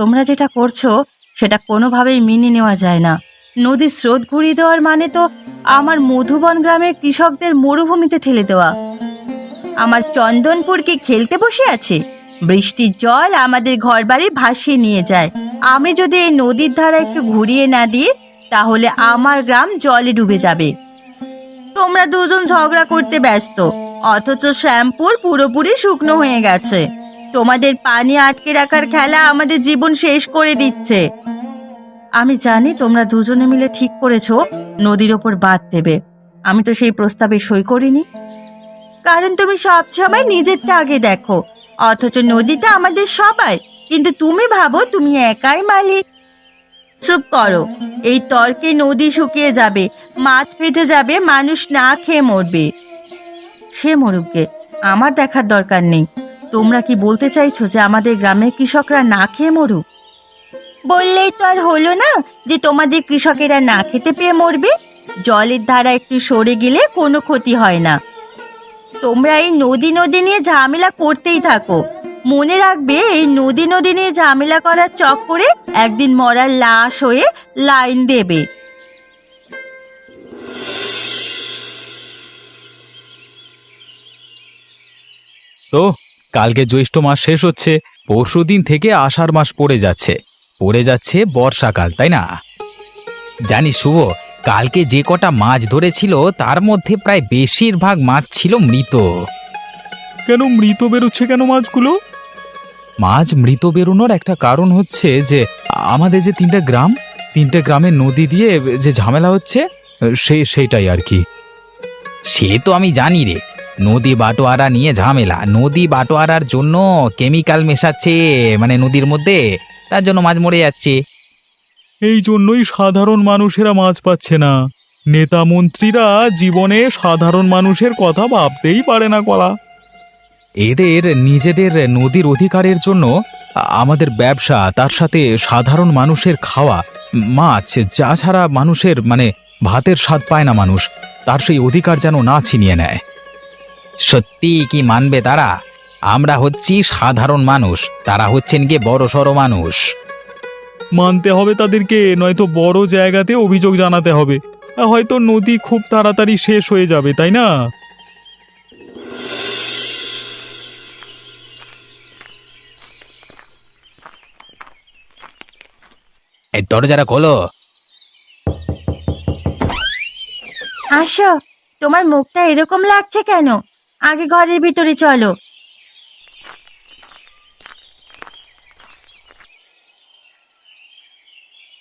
তোমরা যেটা করছ, সেটা কোনোভাবেই মেনে নেওয়া যায় না। নদীর স্রোত ঘুরিয়ে দেওয়ার মানে তো আমার মধুবন গ্রামের কৃষকদের মরুভূমিতে ঠেলে দেওয়া। আমার চন্দনপুর কি খেলতে বসে আছে। বৃষ্টির জল আমাদের ঘরবাড়ি ভাসিয়ে নিয়ে যায়। আমি যদি এই নদীর ধারা একটু ঘুরিয়ে না দিই, তাহলে আমার গ্রাম জলে ডুবে যাবে। তোমরা দুজন ঝগড়া করতে ব্যস্ত, অথচ শ্যামপুর পুরোপুরি শুকনো হয়ে গেছে। তোমাদের পানি আটকে রাখার খেলা আমাদের জীবন শেষ করে দিচ্ছে। আমি জানি তোমরা দুজনে মিলে ঠিক করেছ, নদীর ওপর বাদ দেবে। আমি তো সেই প্রস্তাবে সই করিনি। কারণ তুমি সব সময় নিজেরটা আগে দেখো, অথচ নদীটা আমাদের সবার কিন্তু তুমি ভাবো তুমি একাই মালিক। চুপ করো, এই তর্কে নদী শুকিয়ে যাবে মাছ ফেটে যাবে, মানুষ না খেয়ে মরবে। সে মরুককে, আমার দেখার দরকার নেই। তোমরা কি বলতে চাইছো যে আমাদের গ্রামের কৃষকরা না খেয়ে মরুক? বললেই তো আর হলো না যে তোমাদের কৃষকেরা না খেতে পেয়ে মরবে। জলের ধারা একটু সরে গেলে কোনো ক্ষতি হয় না। তোমরা এই নদী নদী নিয়ে ঝামেলা করতেই থাকো। মনে রাখবে এই নদী নদী নিয়ে ঝামেলা করার চক্করে একদিন মরার লাশ হয়ে লাইন দেবে। তো কালকে জ্যৈষ্ঠ মাস শেষ হচ্ছে পরশু দিন থেকে আষাঢ় মাস পড়ে যাচ্ছে। পড়ে যাচ্ছে বর্ষাকাল তাই না? জানি শুভ কালকে যে কটা মাছ ধরেছিল তার মধ্যে প্রায় বেশিরভাগ মাছ ছিল মৃত। কেন মৃত বেরোচ্ছে কেন মাছগুলো? মাছ মৃত বেরোনোর একটা কারণ হচ্ছে যে আমাদের যে তিনটা গ্রাম তিনটে গ্রামের নদী দিয়ে যে ঝামেলা হচ্ছে সেই সেইটাই আর কি। সে তো আমি জানি রে নদী বাটোয়ারা নিয়ে ঝামেলা। নদী বাটোয়ারার জন্য কেমিক্যাল মেশাচ্ছে মানে নদীর মধ্যে তার জন্য মাছ মরে যাচ্ছে। এই জন্যই সাধারণ মানুষেরা মাছ পাচ্ছে না। নেতা মন্ত্রীরা জীবনে সাধারণ মানুষের কথা ভাবতেই পারে না কলা। এদের নিজেদের নদীর অধিকারের জন্য আমাদের ব্যবসা তার সাথে সাধারণ মানুষের খাওয়া মাছ যা ছাড়া মানুষের মানে ভাতের স্বাদ পায় না মানুষ। তার সেই অধিকার যেন না ছিনিয়ে নেয়। সত্যি কি মানবে তারা? আমরা হচ্ছি সাধারণ মানুষ তারা হচ্ছেন গিয়ে বড় সড় মানুষ। মানতে হবে তাদেরকে নয়তো বড় জায়গাতে অভিযোগ জানাতে হবে। হয়তো নদী খুব তাড়াতাড়ি শেষ হয়ে যাবে তাই না? এই দরজাটা খোলো। আসো তোমার মুখটা এরকম লাগছে কেন? আগে ঘরের ভিতরে চলো।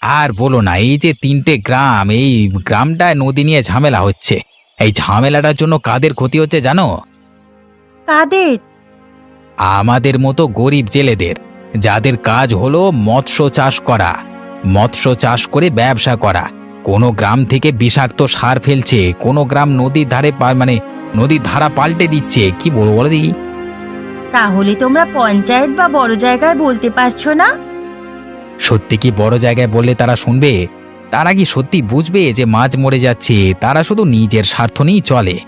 আর বলো না এই যে তিনটে গ্রাম এই গ্রামটায় নদী নিয়ে ঝামেলা হচ্ছে। এই ঝামেলাটার জন্য কাদের ক্ষতি হচ্ছে জানো? কাদের? আমাদের মতো গরিব জেলেদের যাদের কাজ হলো মৎস্য চাষ করা মৎস্য চাষ করে ব্যবসা করা। কোনো গ্রাম থেকে বিষাক্ত সার ফেলছে কোনো গ্রাম নদীর ধারে পা- মানে নদীর ধারা পাল্টে দিচ্ছে। কি বলব বলো দেখি। তাহলে তোমরা পঞ্চায়েত বা বড় জায়গায় বলতে পারছ না? সত্যি কি বড় জায়গায় বললে তারা শুনবে? তারা কি সত্যি বুঝবে যে মাছ মরে যাচ্ছে? তারা শুধু নিজের স্বার্থ নিয়েই চলে।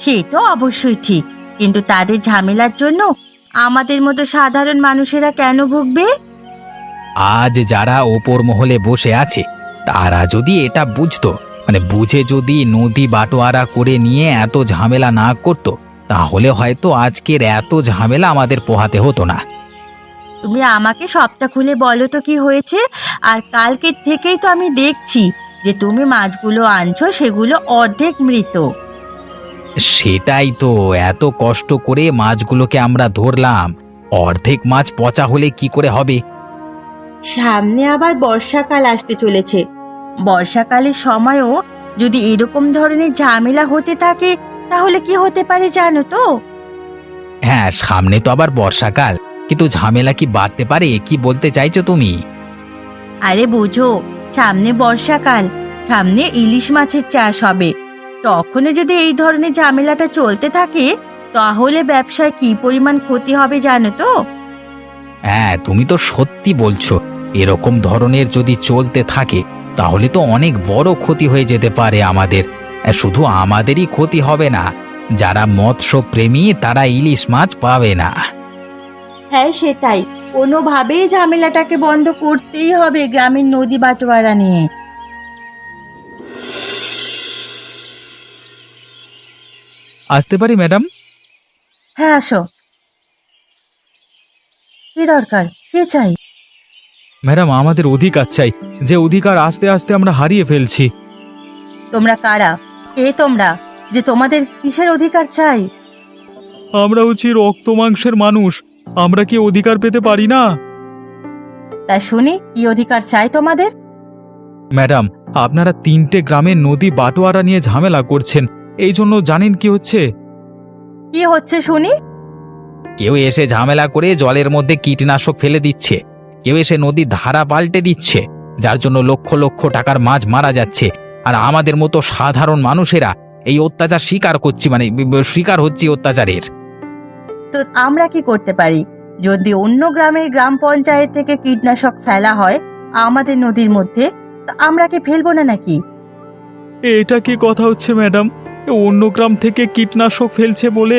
সে তো অবশ্যই ঠিক। কিন্তু তাদের ঝামেলার জন্য আমাদের মতো সাধারণ মানুষেরা কেন ভুগবে? আজ যারা ওপর মহলে বসে আছে তারা যদি এটা বুঝতো মানে বুঝে যদি নদী বাটোয়ারা করে নিয়ে এত ঝামেলা না করতো তাহলে হয়তো আজকের এত ঝামেলা আমাদের পোহাতে হতো না। তুমি আমাকে সবটা খুলে বলো তো কি হয়েছে আর কালকের থেকেই তো আমি দেখছি যে তুমি মাছগুলো আনছো সেগুলো অর্ধেক মৃত। সেটাই তো এত কষ্ট করে মাছগুলোকে আমরা ধরলাম অর্ধেক মাছ পচা হলে কি করে হবে? সামনে আবার বর্ষাকাল আসতে চলেছে বর্ষাকালের সময়ও যদি এরকম ধরনের ঝামেলা হতে থাকে তাহলে কি হতে পারে জানো তো? হ্যাঁ সামনে তো আবার বর্ষাকাল। কিন্তু ঝামেলা কি বাড়তে পারে কি বলতে চাইছো তুমি? আরে বুঝো সামনে বর্ষাকাল সামনে ইলিশ মাছের চাষ হবে। তখনও যদি এই ধরনের ঝামেলাটা চলতে থাকে তাহলে ব্যবসায় কি পরিমাণ ক্ষতি হবে জানো তো? হ্যাঁ তুমি তো সত্যি বলছো এরকম ধরনের যদি চলতে থাকে তাহলে তো অনেক বড় ক্ষতি হয়ে যেতে পারে আমাদের। শুধু আমাদেরই ক্ষতি হবে না যারা মৎস্য প্রেমী তারা ইলিশ মাছ পাবে না। হ্যাঁ সেটাই। কোনোভাবেই ঝামেলাটাকে বন্ধ করতেই হবে গ্রামের নদী বাটোয়ারা নিয়ে। আসতে পারি ম্যাডাম? হ্যাঁ আসো। কি দরকার? কে চাই? ম্যাডাম আমাদের অধিকার চাই। যে অধিকার আস্তে আস্তে আমরা হারিয়ে ফেলছি। তোমরা কারা? কে তোমরা? যে তোমাদের কিসের অধিকার চাই? আমরা হচ্ছি রক্ত মাংসের মানুষ। আমরা কি অধিকার পেতে পারি না? তা শুনি কি অধিকার চাই তোমাদের? ম্যাডাম আপনারা তিনটে গ্রামের নদী বাটোয়ারা নিয়ে ঝামেলা করছেন। এই জন্য জানেন কি হচ্ছে? কি হচ্ছে শুনি? কেউ এসে ঝামেলা করে জলের মধ্যে কীটনাশক ফেলে দিচ্ছে। কেউ এসে নদীর ধারা পাল্টে দিচ্ছে যার জন্য লক্ষ লক্ষ টাকার মাছ মারা যাচ্ছে। আর আমাদের মতো সাধারণ মানুষেরা এই অত্যাচার স্বীকার করছি মানে স্বীকার হচ্ছে অত্যাচারের। তো আমরা কি করতে পারি? যদি অন্য গ্রামের গ্রাম পঞ্চায়েত থেকে কীটনাশক ফেলা হয় আমাদের নদীর মধ্যে তো আমরা কি ফেলব না নাকি? এটা কি কথা হচ্ছে ম্যাডাম? অন্য গ্রাম থেকে কীটনাশক ফেলছে বলে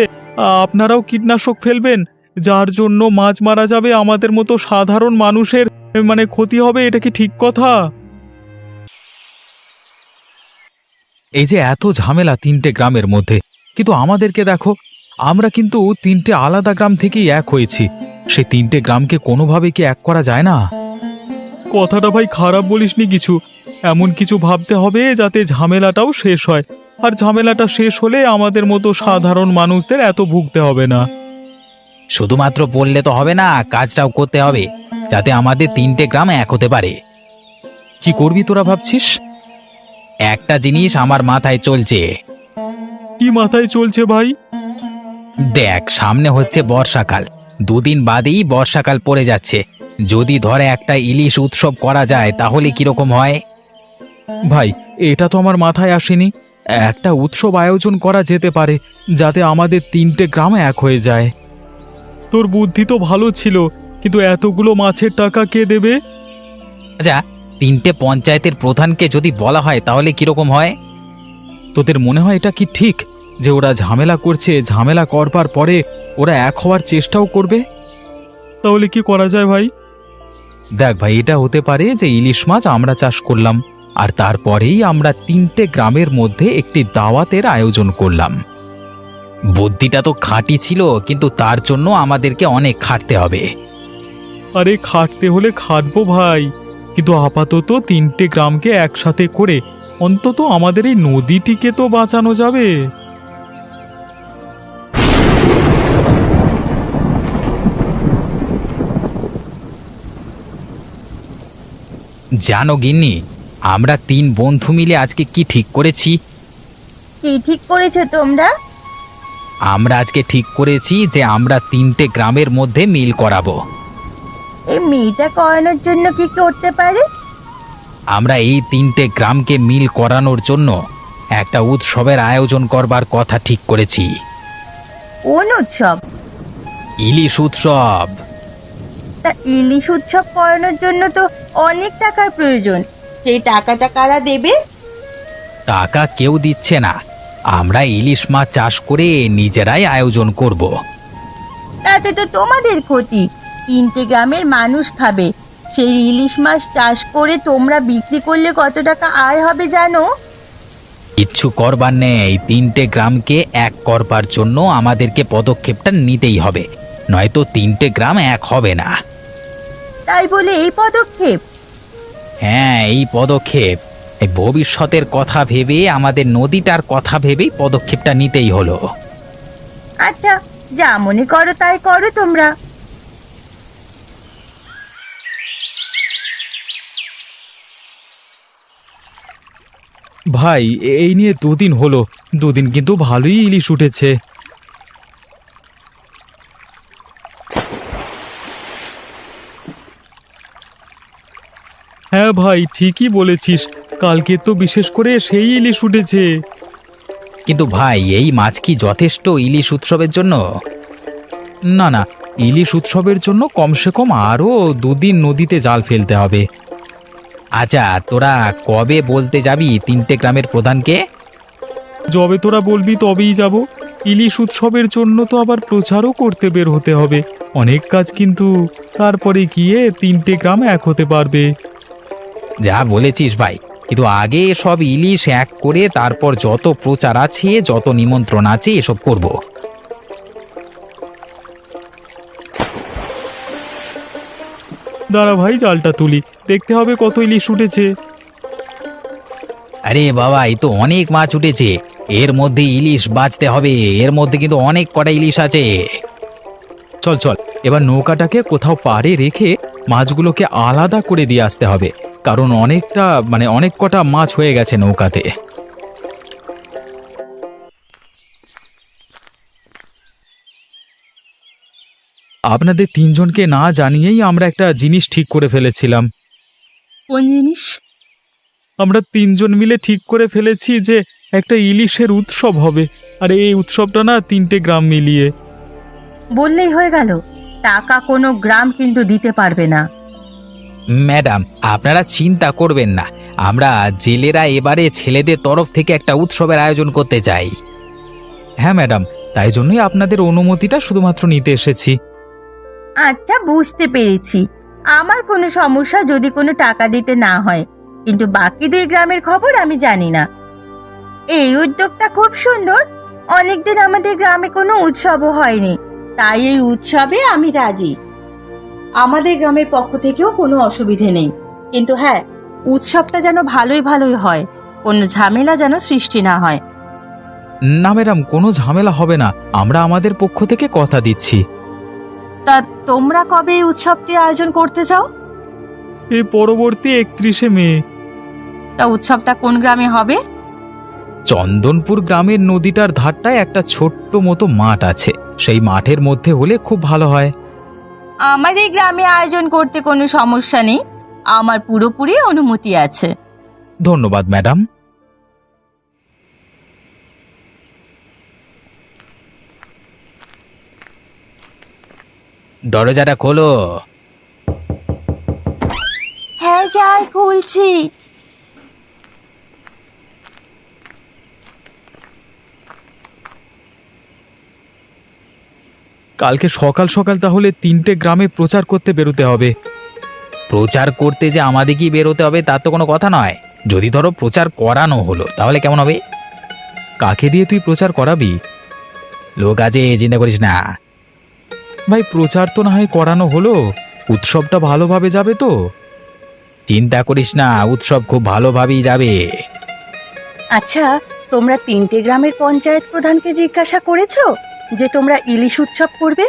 আপনারাও কীটনাশক ফেলবেন? যার জন্য মাছ মারা যাবে আমাদের মতো সাধারণ মানুষের মানে ক্ষতি হবে এটা কি ঠিক কথা? এই যে এত ঝামেলা তিনটে গ্রামের মধ্যে কিন্তু আমাদেরকে দেখো আমরা কিন্তু তিনটে আলাদা গ্রাম থেকেই এক হয়েছি। সে তিনটে গ্রামকে কোনোভাবে কি এক করা যায় না? কথাটা ভাই খারাপ বলিসনি কিছু। এমন কিছু ভাবতে হবে যাতে ঝামেলাটাও শেষ হয়। আর ঝামেলাটা শেষ হলে আমাদের মতো সাধারণ মানুষদের এত ভুগতে হবে না। শুধুমাত্র বললে তো হবে না কাজটাও করতে হবে যাতে আমাদের তিনটে গ্রাম এক হতে পারে। কি করবি তোরা ভাবছিস? একটা জিনিস আমার মাথায় চলছে। কি মাথায় চলছে ভাই? দেখ সামনে হচ্ছে বর্ষাকাল। দুদিন বাদেই বর্ষাকাল পড়ে যাচ্ছে। যদি ধরে একটা ইলিশ উৎসব করা যায় তাহলে কীরকম হয়? ভাই এটা তো আমার মাথায় আসেনি। একটা উৎসব আয়োজন করা যেতে পারে যাতে আমাদের তিনটে গ্রাম এক হয়ে যায়। তোর বুদ্ধি তো ভালো ছিল কিন্তু এতগুলো মাছের টাকা কে দেবে? আচ্ছা তিনটে পঞ্চায়েতের প্রধানকে যদি বলা হয় তাহলে কীরকম হয়? তোদের মনে হয় এটা কি ঠিক যে ওরা ঝামেলা করছে ঝামেলা করবার পরে ওরা এক হওয়ার চেষ্টাও করবে? তাহলে কি করা যায় ভাই? দেখ ভাই এটা হতে পারে যে ইলিশ মাছ আমরা চাষ করলাম আর তারপরেই আমরা তিনটে গ্রামের মধ্যে একটি দাওয়াতের আয়োজন করলাম। বুদ্ধিটা তো খাঁটি ছিল কিন্তু তার জন্য আমাদেরকে অনেক খাটতে হবে। আরে খাটতে হলে খাটবো ভাই কিন্তু আপাতত তিনটে গ্রামকে একসাথে করে অন্তত আমাদের এই নদীটিকে তো বাঁচানো যাবে। জানো গিন্নি আমরা তিন বন্ধু মিলে আজকে কি ঠিক করেছি? কি ঠিক করেছ তোমরা? আমরা আজকে ঠিক করেছি যে আমরা তিনটে গ্রামের মধ্যে মিল করাবো। এই মেয়েটা করানোর জন্য কি করতে পারে? আমরা এই তিনটে গ্রামকে মিল করানোর জন্য একটা উৎসবের আয়োজন করবার কথা ঠিক করেছি। কোন উৎসব? ইলিশ উৎসব। তা ইলিশ উৎসব করানোর জন্য তো অনেক টাকার প্রয়োজন। সেই টাকাটা কারা দেবে? টাকা কেউ দিচ্ছে না। আমরা ইলিশ মাছ চাষ করে নিজেরাই আয়োজন করব। তাতে তো তোমাদের ক্ষতি। তিনটে গ্রামের মানুষ খাবে। সেই ইলিশ মাছ চাষ করে তোমরা বিক্রি করলে কত টাকা আয় হবে জানো? কিচ্ছু করবার নেই। তিনটে গ্রামকে এক করবার জন্য আমাদেরকে পদক্ষেপটা নিতেই হবে। নয়তো তিনটে গ্রাম এক হবে না। তাই বলে এই পদক্ষেপ? হ্যাঁ এই পদক্ষেপ। এই ভবিষ্যতের কথা ভেবে আমাদের নদীটার কথা ভেবেই পদক্ষেপটা নিতেই হলো। আচ্ছা যা মনে করো তাই করো তোমরা। ভাই এই নিয়ে দুদিন হলো। দুদিন কিন্তু ভালোই ইলিশ উঠেছে। হ্যাঁ ভাই ঠিকই বলেছিস। কালকে তো বিশেষ করে সেই ইলিশ উঠেছে। কিন্তু ভাই এই মাছ কি যথেষ্ট ইলিশ উৎসবের জন্য? না না ইলিশ উৎসবের জন্য কমসে কম আরও দুদিন নদীতে জাল ফেলতে হবে। আচ্ছা তোরা কবে বলতে যাবি তিনটে গ্রামের প্রধানকে? যবে তোরা বলবি তবেই যাব। ইলিশ উৎসবের জন্য তো আবার প্রচারও করতে বের হতে হবে। অনেক কাজ কিন্তু তারপরে গিয়ে তিনটে গ্রাম এক হতে পারবে। যা বলেছিস ভাই কিন্তু আগে সব ইলিশ এক করে তারপর যত প্রচার আছে যত নিমন্ত্রণ আছে এসব করব। দাঁড়া ভাই জালটা তুলি। দেখতে হবে কত ইলিশ উঠেছে। আরে বাবা এই তো অনেক মাছ উঠেছে। এর মধ্যে ইলিশ বাঁচতে হবে। এর মধ্যে কিন্তু অনেক কটা ইলিশ আছে। চল চল এবার নৌকাটাকে কোথাও পাড়ে রেখে মাছগুলোকে আলাদা করে দিয়ে আসতে হবে। কারণ অনেকটা মানে অনেক কটা মাছ হয়ে গেছে নৌকাতে। আপনাদের তিনজনকে না জানিয়েই আমরা একটা জিনিস ঠিক করে ফেলেছিলাম। কোন জিনিস? আমরা তিনজন মিলে ঠিক করে ফেলেছি যে একটা ইলিশের উৎসব হবে। আর এই উৎসবটা না তিনটে গ্রাম মিলিয়ে। বললেই হয়ে গেল। টাকা কোনো গ্রাম কিন্তু দিতে পারবে না। ম্যাডাম, আপনারা চিন্তা করবেন না। আমরা জেলেরা এবারে ছেলেদের তরফ থেকে একটা উৎসবের আয়োজন করতে চাই। হ্যাঁ ম্যাডাম, তাই জন্যই আপনাদের অনুমতিটা শুধুমাত্র নিতে এসেছি। আচ্ছা বুঝতে পেরেছি। আমার কোনো সমস্যা যদি কোনো টাকা দিতে না হয়, কিন্তু বাকি দুই গ্রামের খবর আমি জানি না। এই উদ্যোগটা খুব সুন্দর। অনেকদিন আমাদের গ্রামে কোনো উৎসবও হয়নি, তাই এই উৎসবে আমি রাজি। আমাদের গ্রামের পক্ষ থেকেও কোনো অসুবিধে নেই। কিন্তু হ্যাঁ উৎসবটা যেন ভালোই ভালোই হয় কোনো ঝামেলা যেন সৃষ্টি না হয়। না ম্যাডাম কোনো ঝামেলা হবে না। আমরা আমাদের পক্ষ থেকে কথা দিচ্ছি। তা তোমরা কবে এই উৎসবটি আয়োজন করতে চাও? এই পরবর্তী একত্রিশে মে। তা উৎসবটা কোন গ্রামে হবে? চন্দনপুর গ্রামের নদীটার ধারটায় একটা ছোট্ট মতো মাঠ আছে। সেই মাঠের মধ্যে হলে খুব ভালো হয়। আমার এই গ্রামে আয়োজন করতে কোনো সমস্যা নেই। আমার পুরোপুরি অনুমতি আছে। ধন্যবাদ ম্যাডাম। দরজাটা খোলো। হ্যাঁ যাই খুলছি। কালকে সকাল সকাল তাহলে তিনটে গ্রামে প্রচার করতে বেরোতে হবে। প্রচার করতে যে আমাদেরকেই বেরোতে হবে তার তো কোনো কথা নয়। যদি ধরো প্রচার করানো হলো তাহলে কেমন হবে? কাকে দিয়ে তুই প্রচার করাবি? লোক আছে চিন্তা করিস না। ভাই প্রচার তো না হয় করানো হলো। উৎসবটা ভালোভাবে যাবে তো? চিন্তা করিস না উৎসব খুব ভালোভাবেই যাবে। আচ্ছা তোমরা তিনটে গ্রামের পঞ্চায়েত প্রধানকে জিজ্ঞাসা করেছ? যে তোমরা ইলিশ উৎসব করবে?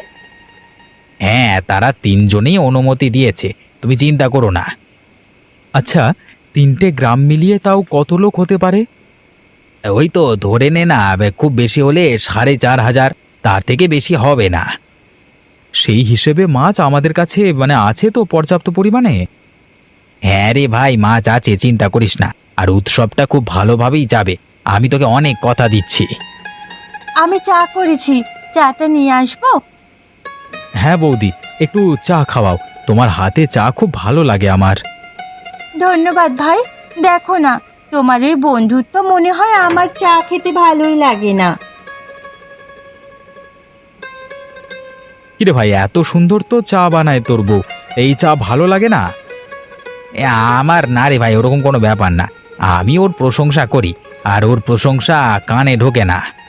হ্যাঁ তারা তিনজনেই অনুমতি দিয়েছে। তুমি চিন্তা করো না। আচ্ছা তিনটে গ্রাম মিলিয়ে তাও কত লোক হতে পারে? ওই তো ধরে নে না খুব বেশি হলে সাড়ে চার হাজার, তার থেকে বেশি হবে না। সেই হিসেবে মাছ আমাদের কাছে মানে আছে তো পর্যাপ্ত পরিমাণে? হ্যাঁ রে ভাই, মাছ আছে, চিন্তা করিস না। আর উৎসবটা খুব ভালোভাবেই যাবে। আমি তোকে অনেক কথা দিচ্ছি। আমি চা করেছি। চাটা নিয়ে আসব? হ্যাঁ বৌদি একটু চা খাওয়াও। তোমার হাতে চা খুব ভালো লাগে আমার। ধন্যবাদ ভাই। দেখো না তোমার এই বন্ধুত্ব মনে হয় আমার চা খেতে ভালোই লাগে না। কিরে ভাই এত সুন্দর তো চা বানায় তোর বউ। এই চা ভালো লাগে না? এ, আমার না রে ভাই ওরকম কোনো ব্যাপার না। আমি ওর প্রশংসা করি আর ওর প্রশংসা কানে ঢোকে না।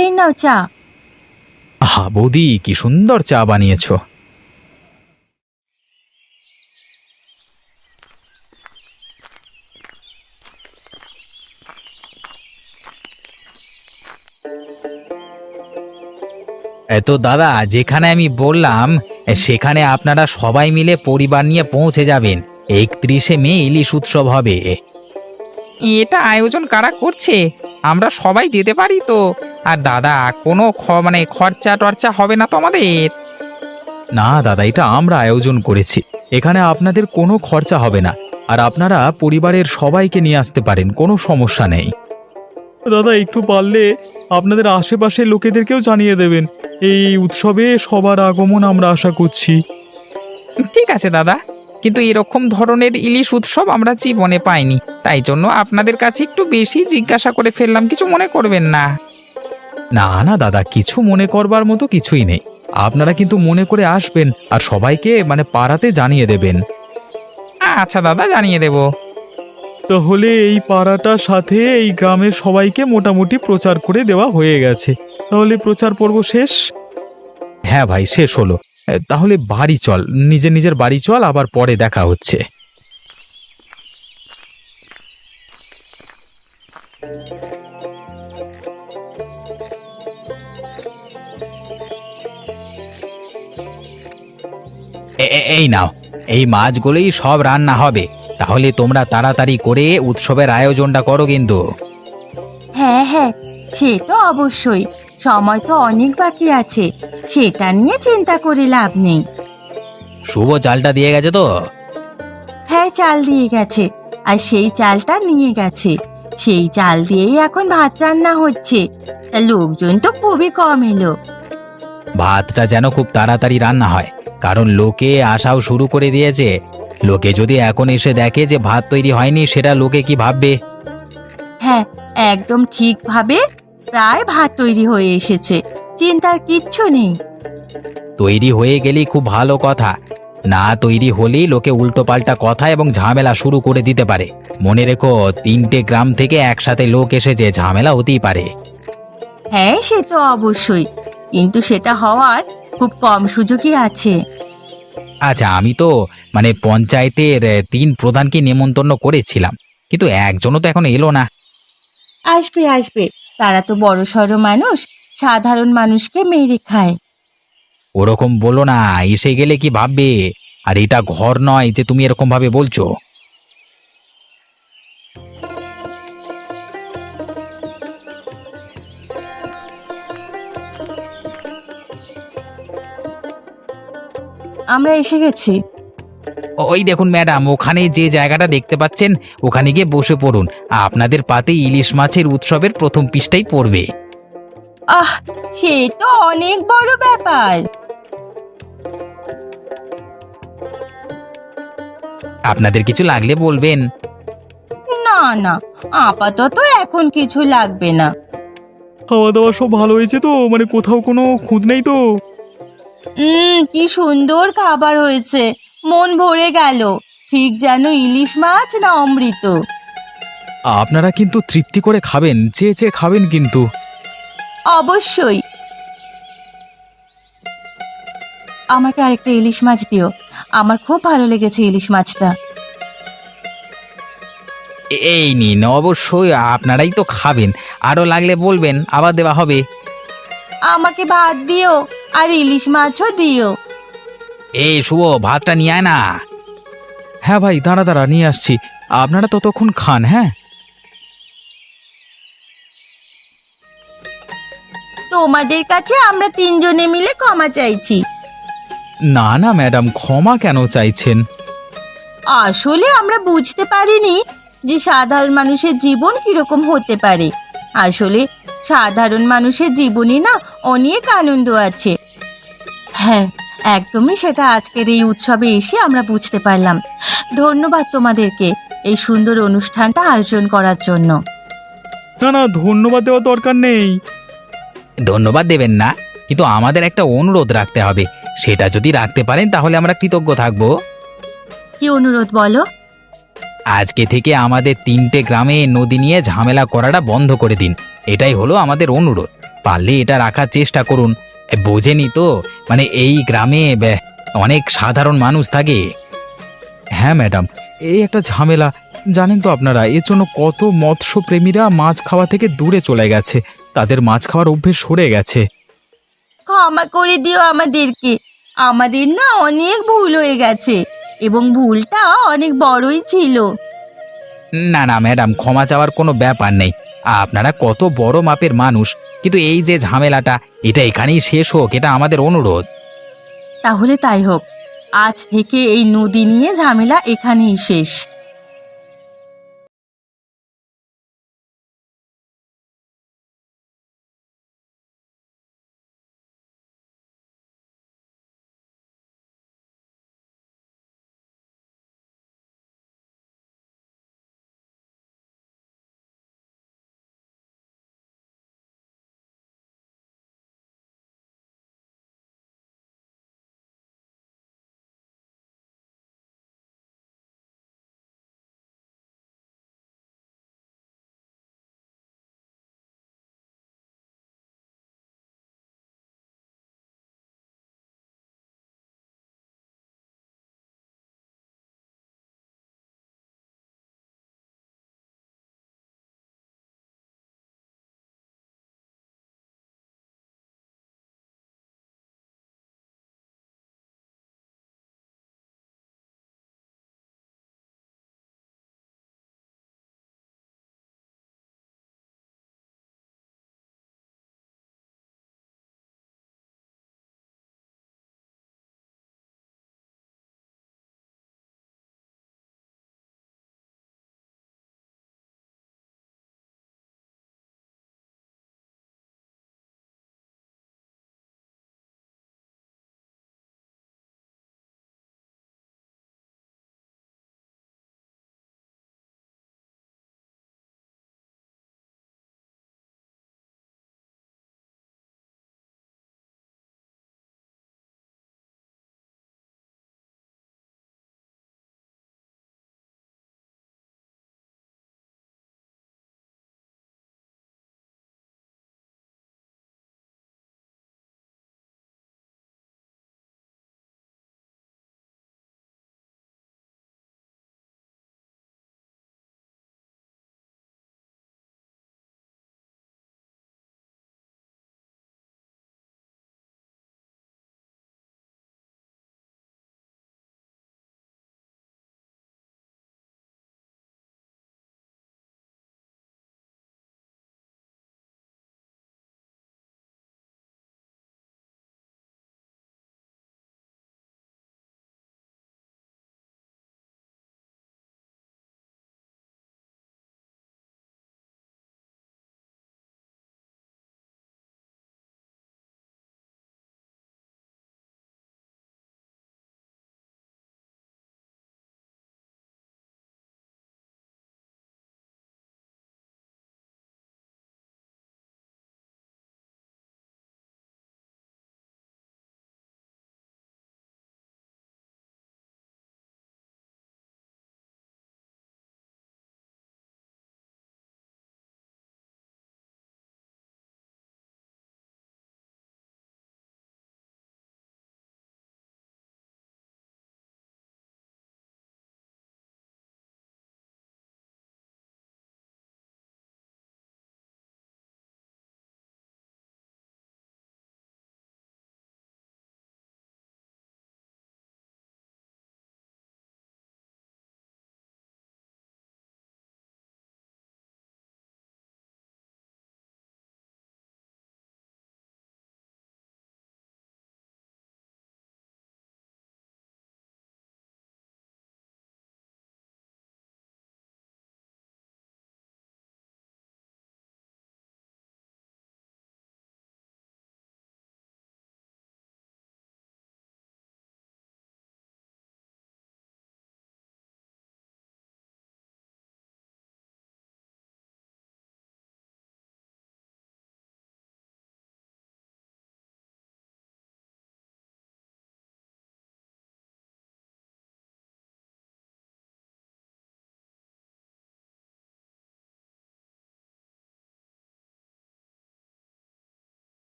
এই নাও চা। আহা বৌদি, কি সুন্দর চা বানিয়েছো। তো দাদা, যেখানে আমি বললাম, সেখানে আপনারা সবাই মিলে পরিবার নিয়ে পৌঁছে যাবেন। একত্রিশে মে ইলিশ উৎসব হবে। এটা আয়োজন কারা করছে? আমরা সবাই যেতে পারি তো। আর দাদা কোনো খ- মানে খরচা টর্চা হবে না তো আমাদের না দাদা এটা আমরা আয়োজন করেছি। এখানে আপনাদের কোনো খরচা হবে না। আর আপনারা পরিবারের সবাইকে নিয়ে আসতে পারেন কোনো সমস্যা নেই। দাদা একটু পারলে আপনাদের আশেপাশের লোকেদেরকেও জানিয়ে দেবেন। এই উৎসবে সবার আগমন আমরা আশা করছি। ঠিক আছে দাদা। কিন্তু এরকম ধরনের ইলিশ উৎসব আমরা জীবনে পাইনি। তাই জন্য আপনাদের কাছে একটু বেশি জিজ্ঞাসা করে ফেললাম কিছু মনে করবেন না। না না দাদা কিছু মনে করবার মতো কিছুই নেই। আপনারা কিন্তু মনে করে আসবেন আর সবাইকে মানে পাড়াতে জানিয়ে দেবেন। আচ্ছা দাদা জানিয়ে দেব। তাহলে এই পাড়াটার সাথে এই গ্রামের সবাইকে মোটামুটি প্রচার করে দেওয়া হয়ে গেছে। তাহলে প্রচার পর্ব শেষ? হ্যাঁ ভাই শেষ হলো। তাহলে বাড়ি চল, নিজের নিজের বাড়ি চল, আবার পরে দেখা হচ্ছে। এই নাও, এই মাছগুলোই সব রান্না হবে। তাহলে তোমরা তাড়াতাড়ি করে উৎসবের আয়োজনটা করো কিন্তু। হ্যাঁ হ্যাঁ সে তো অবশ্যই। সময় তো অনেক বাকি আছে। সেটা নিয়ে চিন্তা করে লাভ নেই। শুভ চালটা দিয়ে গেছে তো? হ্যাঁ চাল দিয়ে গেছে। আর সেই চালটা নিয়ে গেছে। সেই চাল দিয়েই এখন ভাত রান্না হচ্ছে। তা লোকজন তো খুবই কম এলো। ভাতটা যেন খুব তাড়াতাড়ি রান্না হয়। কারণ লোকে আসাও শুরু করে দিয়েছে। লোকে যদি এখন এসে দেখে যে ভাত তৈরি হয়নি সেটা লোকে কি ভাববে? হ্যাঁ একদম ঠিকভাবে প্রায় ভাত তৈরি হয়ে এসেছে। চিন্তার কিচ্ছু নেই। তৈরি হয়ে গেলেই খুব ভালো কথা। না তৈরি হলেই লোকে উল্টোপাল্টা কথা এবং ঝামেলা শুরু করে দিতে পারে। মনে রেখো তিনটে গ্রাম থেকে একসাথে লোক এসেছে ঝামেলা হতেই পারে। হ্যাঁ সে তো অবশ্যই। কিন্তু সেটা হওয়ার খুব কম সুযোগই আছে। আচ্ছা আমি তো মানে পঞ্চায়েতের এ, তিন প্রধানকে নেমন্তন্ন করেছিলাম। কিন্তু একজনও তো এখন এলো না। আসবে আসবে। তারা তো বড় সড়ো মানুষ সাধারণ মানুষকে মেরে খায়। ওরকম বলো না এসে গেলে কি ভাববে? আর এটা ঘর নয় যে তুমি এরকম ভাবে বলছো। আমরা এসে গেছি। ওই দেখুন ম্যাডাম ওখানে যে জায়গাটা দেখতে পাচ্ছেন ওখানে গিয়ে বসে পড়ুন। আপনাদের পাতে ইলিশ মাছের উৎসবের প্রথম পিসটাই পড়বে। আহ সে তো অনেক বড় ব্যাপার। আপনাদের কিছু লাগলে বলবেন। না না আপাতত এখন কিছু লাগবে না। খাওয়া দাওয়া সব ভালো হয়েছে তো? মানে কোথাও কোনো খুঁত নেই তো? উম কি সুন্দর খাবার হয়েছে। মন ভরে গেল। ঠিক যেন ইলিশ মাছ না অমৃত। আপনারা কিন্তু তৃপ্তি করে খাবেন চেয়ে চেয়ে খাবেন কিন্তু। অবশ্যই। আমাকে আরেকটা ইলিশ মাছ দিও। আমার খুব ভালো লেগেছে ইলিশ মাছটা। এই নিন অবশ্যই আপনারাই তো খাবেন। আরও লাগলে বলবেন আবার দেওয়া হবে। আমাকে ভাত দিও আর ইলিশ মাছও দিও। এই শুভ ভাতটা নিয়ে আয় না। হ্যাঁ ভাই দাঁড়া দাঁড়া নিয়ে আসছি। আপনারা ততক্ষণ খান হ্যাঁ? তোমাদের কাছে আমরা তিনজনে মিলে ক্ষমা চাইছি। না না ম্যাডাম ক্ষমা কেন চাইছেন? আসলে আমরা বুঝতে পারিনি যে সাধারণ মানুষের জীবন কীরকম হতে পারে। আসলে সাধারণ মানুষের জীবনে না অনেক আনন্দ আছে। হ্যাঁ একদমই সেটা আজকের এই উৎসবে এসে আমরা বুঝতে পারলাম। ধন্যবাদ তোমাদেরকে এই সুন্দর অনুষ্ঠানটা আয়োজন করার জন্য। না না ধন্যবাদ দেওয়ার দরকার নেই। ধন্যবাদ দেবেন না কিন্তু আমাদের একটা অনুরোধ রাখতে হবে। সেটা যদি রাখতে পারেন তাহলে আমরা কৃতজ্ঞ থাকব। কি অনুরোধ বলো? আজকে থেকে আমাদের তিনটে গ্রামে নদী নিয়ে ঝামেলা করাটা বন্ধ করে দিন। এটাই হলো আমাদের অনুরোধ। পারলে এটা রাখার চেষ্টা করুন। বোঝেনি তো? মানে এই গ্রামে বে, অনেক সাধারণ মানুষ থাকে। হ্যাঁ ম্যাডাম এই একটা ঝামেলা। জানেন তো আপনারা এর জন্য কত মৎস্যপ্রেমীরা মাছ খাওয়া থেকে দূরে চলে গেছে। তাদের মাছ খাওয়ার অভ্যেস সরে গেছে। ক্ষমা করে দিও আমাদেরকে। আমাদের না অনেক ভুল হয়ে গেছে এবং ভুলটা অনেক বড়ই ছিল। না না ম্যাডাম ক্ষমা চাওয়ার কোনো ব্যাপার নেই। আপনারা কত বড় মাপের মানুষ কিন্তু এই যে ঝামেলাটা, এটা এখানেই শেষ হোক, এটা আমাদের অনুরোধ। তাহলে তাই হোক। আজ থেকে এই নদী নিয়ে ঝামেলা এখানেই শেষ।